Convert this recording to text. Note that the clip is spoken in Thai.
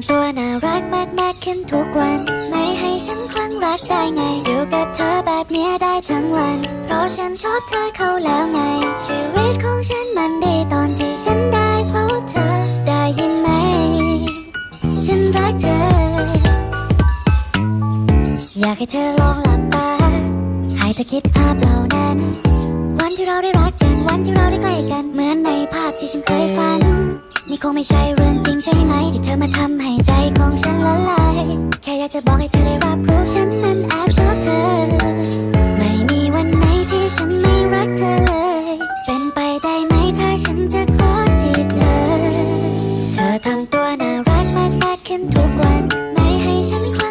ำตัวน่ารักมากมากขึ้นทุกวัน ไม่ให้ฉันคลั่งรักได้ไง อยู่กับเธอแบบเนี้ยได้ทั้งวัน เพราะฉันชอบเธอเขาแล้วไง ชีวิตของฉันมันดีตอนที่ฉันได้พบเธอ ได้ยินไหม ฉันรักเธอ อยากให้เธอลองหลับตาให้เธอคิดภาพเหล่านั้น วันที่เราได้รักกัน วันที่เราได้ใกล้กัน เหมือนในภาพที่ฉันเคยฝันี่คงไม่ใช่เรื่องจริงใช่ไหม ที่เธอมาทำให้ใจของฉันละลาย แค่อยากจะบอกให้เธอได้รับรู้ฉันนั้นแอบชอบเธอ ไม่มีวันไหนที่ฉันไม่รักเธอเลย เป็นไปได้ไหมถ้าฉันจะขอจีบเธอ เธอทำตัวน่ารักมากๆขึ้นทุกวัน ไม่ให้ฉัน